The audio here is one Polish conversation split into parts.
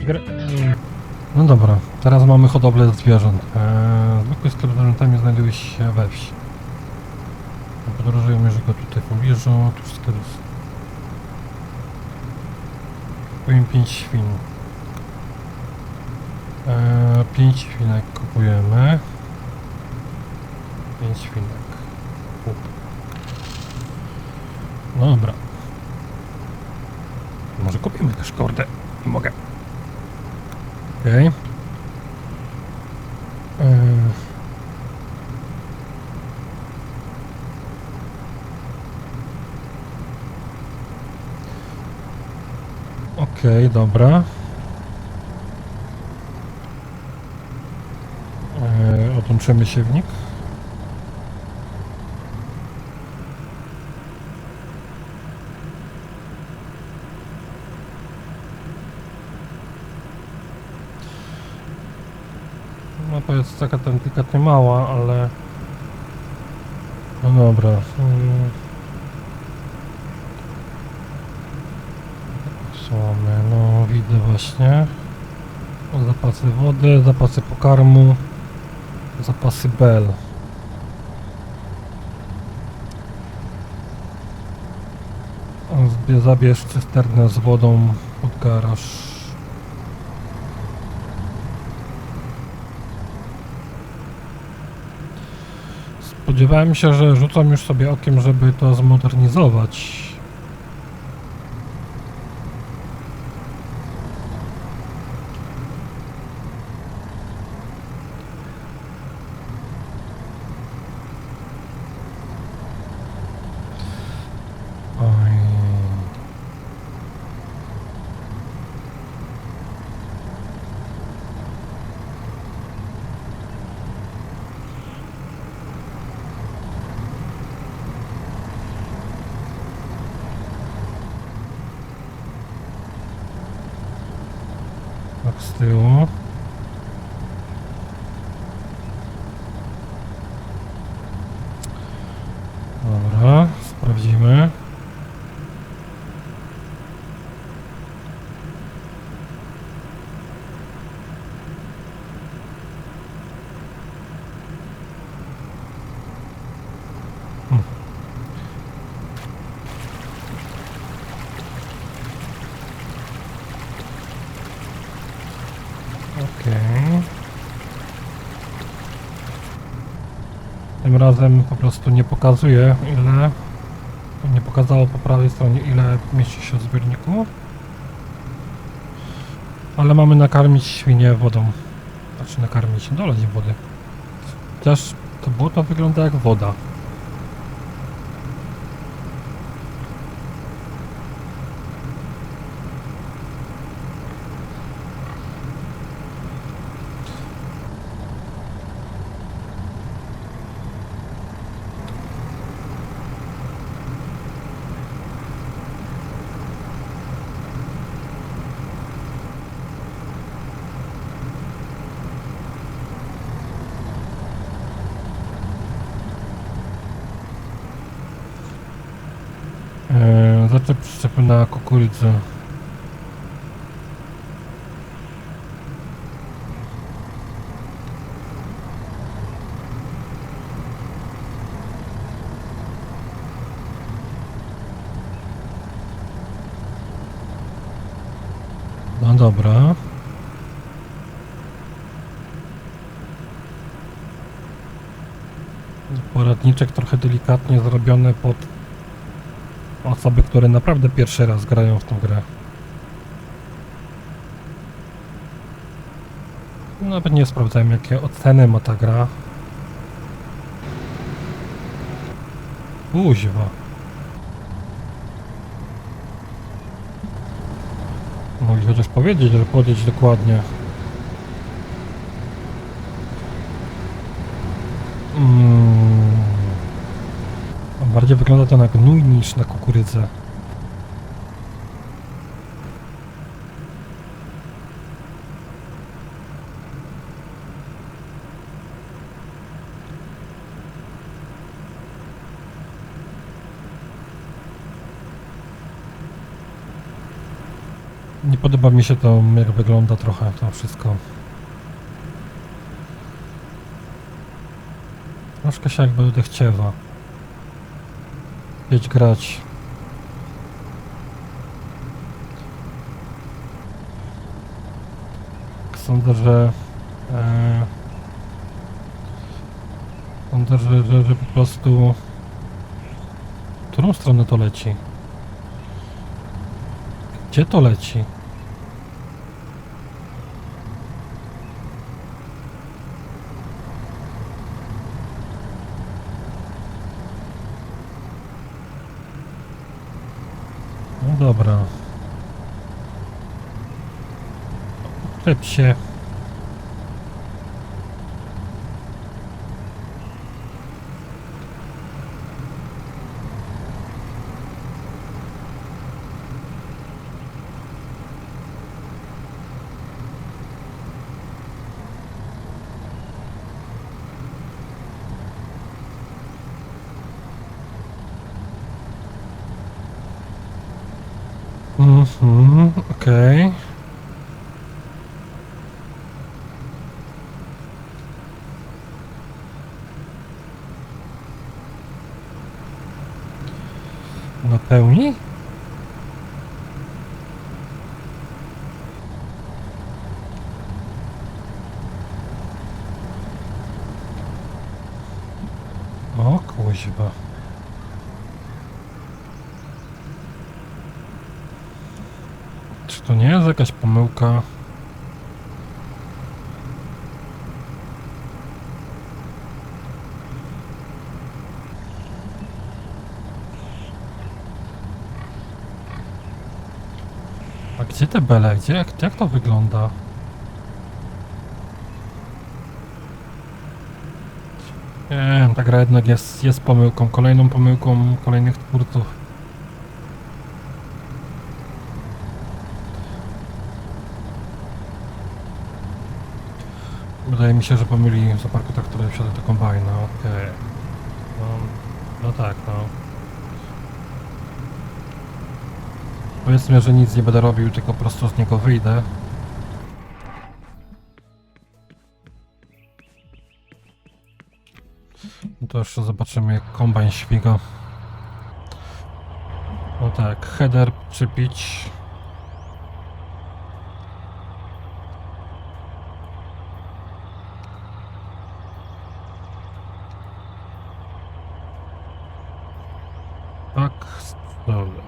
Grę. Mm. No dobra, teraz mamy hodowlę zwierząt. Zwykły sklep z zwierzętami znajduje się we wsi. Podróżujemy już go tutaj w pobliżu. Tu wszystko jest. Kupujemy 5 świn. Eee, 5 świnek kupujemy. 5 świnek. Kup. Dobra. Może kupimy też kordę. Nie mogę. Okej. Eee. Okej, dobra. Eee, odłączymy siewnik. No to jest taka tam delikatnie mała, ale... No dobra. Co mamy? No widzę właśnie. Zapasy wody, zapasy pokarmu, zapasy bel. Zabierz cysternę z wodą pod garaż. Spodziewałem się, że rzucam już sobie okiem, żeby to zmodernizować. Tak z tyłu. Dobra, sprawdzimy. Hmm. Okej. Tym razem po prostu nie pokazuje ile nie pokazało po prawej stronie ile mieści się w zbiorniku. Ale mamy nakarmić świnie wodą. Znaczy nakarmić, dolać wody. Chociaż to błoto wygląda jak woda. Na kukurydzę. No dobra. Poradniczek trochę delikatnie zrobiony pod osoby, które naprawdę pierwszy raz grają w tą grę. Nawet nie sprawdzałem jakie oceny ma ta gra. Kuźwa. Mogli chociaż powiedzieć, że podjedź dokładnie. Mm. Bardziej wygląda to na gnój niż na kukurydzę. Nie podoba mi się to, jak wygląda trochę to wszystko. Troszkę się jakby odechciewa. Jedź grać. Sądzę, że... E, sądzę, że, że, że po prostu... W którą stronę to leci? Gdzie to leci? Dobra. Uczep się. Mhm, okej. Na pełni? O kuźwa. To nie jest jakaś pomyłka? A gdzie te bele? Gdzie, jak, jak to wygląda? Nie wiem, ta gra jednak jest, jest pomyłką, kolejną pomyłką kolejnych twórców. Wydaje mi się, że pomyli w zaparku traktora wsiadę do kombajna, okej. No, no tak, no. Powiedzmy, że nic nie będę robił, tylko po prostu z niego wyjdę. No to jeszcze zobaczymy jak kombajn śmiga. No tak, header przypić. Tak, dobra.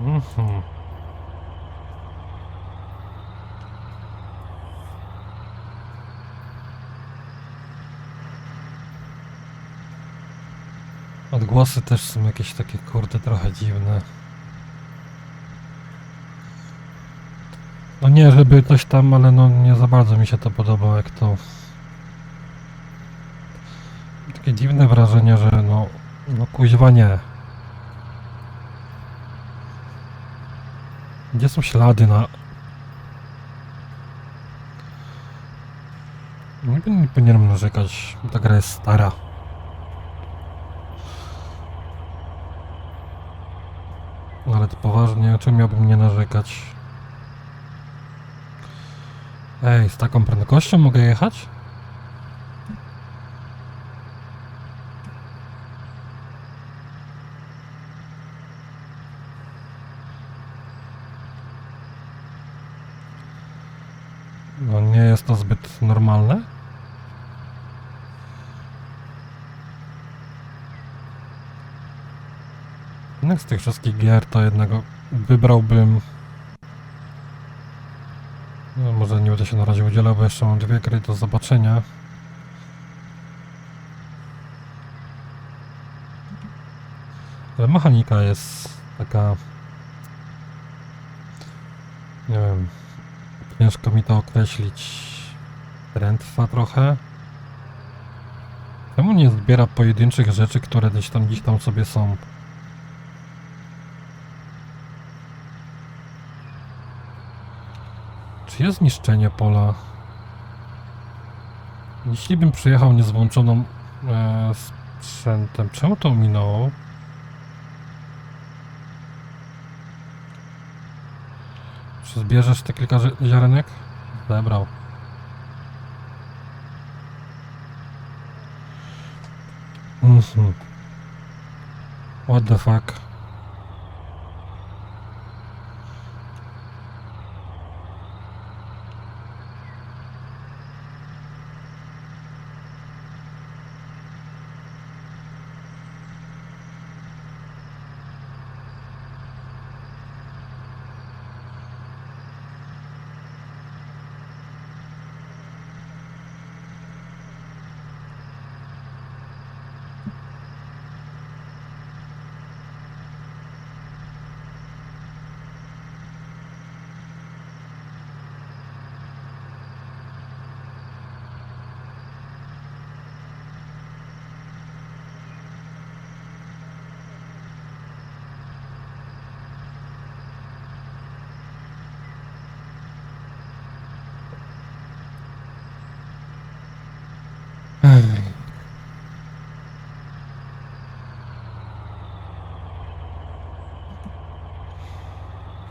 Mhm. Odgłosy też są jakieś takie kurde trochę dziwne. No nie, żeby coś tam, ale no nie za bardzo mi się to podoba, jak to... Takie dziwne wrażenie, że no... No kuźwa nie. Gdzie są ślady na... Nie, powin- nie powinienem narzekać, ta gra jest stara. No ale to poważnie, czym miałbym nie narzekać? Ej, z taką prędkością mogę jechać? No nie jest to zbyt normalne. Jednak z tych wszystkich gier to jednego wybrałbym. No, może nie będę się na razie udzielał, bo jeszcze mam dwie gry do zobaczenia. Ale mechanika jest taka. Nie wiem. Ciężko mi to określić. Trętwa trochę. Czemu nie zbiera pojedynczych rzeczy, które gdzieś tam, gdzieś tam sobie są? Czy jest zniszczenie pola? Jeśli bym przyjechał niezłączoną e, sprzętem, czemu to minęło? Zbierzesz te kilka zi- ziarenek? Zebrał. Mhm. What the fuck?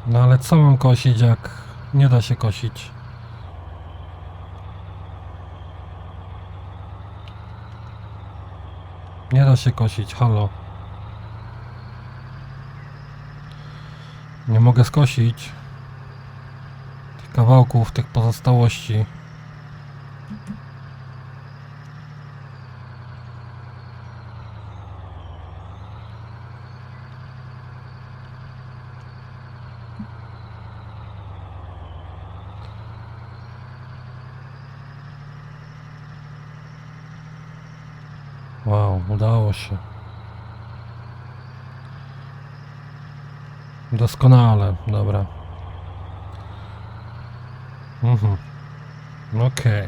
No ale co mam kosić, jak nie da się kosić? Nie da się kosić, halo. Nie mogę skosić tych kawałków, tych pozostałości. Się. Doskonale, dobra. Mhm. Okej.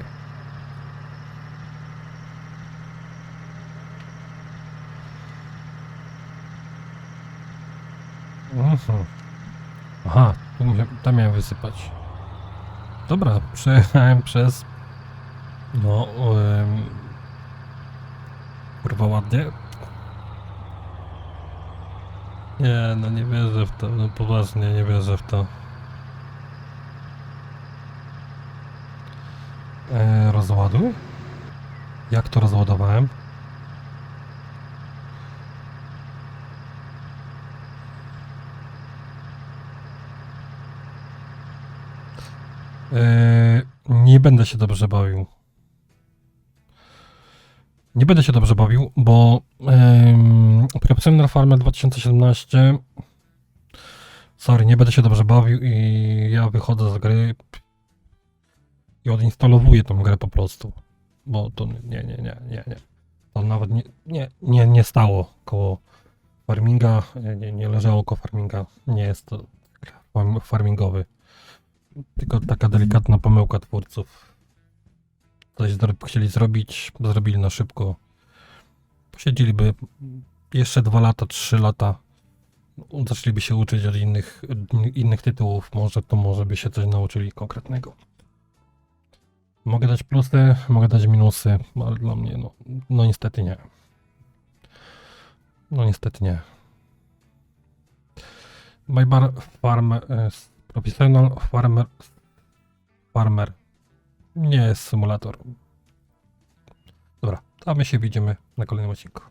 Mhm. Aha, tu mia- tam miałem wysypać. Dobra, przejechałem przez... No, em, Kurwa ładnie. Nie, no nie wierzę w to, no poważnie nie wierzę w to. E, rozładuj? Jak to rozładowałem? E, nie będę się dobrze bawił. Nie będę się dobrze bawił, bo um, Professional Farmer 2017 sorry, nie będę się dobrze bawił i ja wychodzę z gry i odinstalowuję tą grę po prostu, bo to nie, nie, nie, nie, nie. To nawet nie, nie, nie, nie stało koło farminga, nie, nie, leżało koło farminga, nie jest to farm- farmingowy, tylko taka delikatna pomyłka twórców coś chcieli zrobić, zrobili na szybko. Posiedzieliby jeszcze dwa lata, trzy lata. Zaczęliby się uczyć od innych, innych tytułów. Może to może by się coś nauczyli konkretnego. Mogę dać plusy, mogę dać minusy, ale dla mnie no, no niestety nie. No niestety nie. My bar farmer, e, professional farmer, farmer nie jest symulator. Dobra, a my się widzimy na kolejnym odcinku.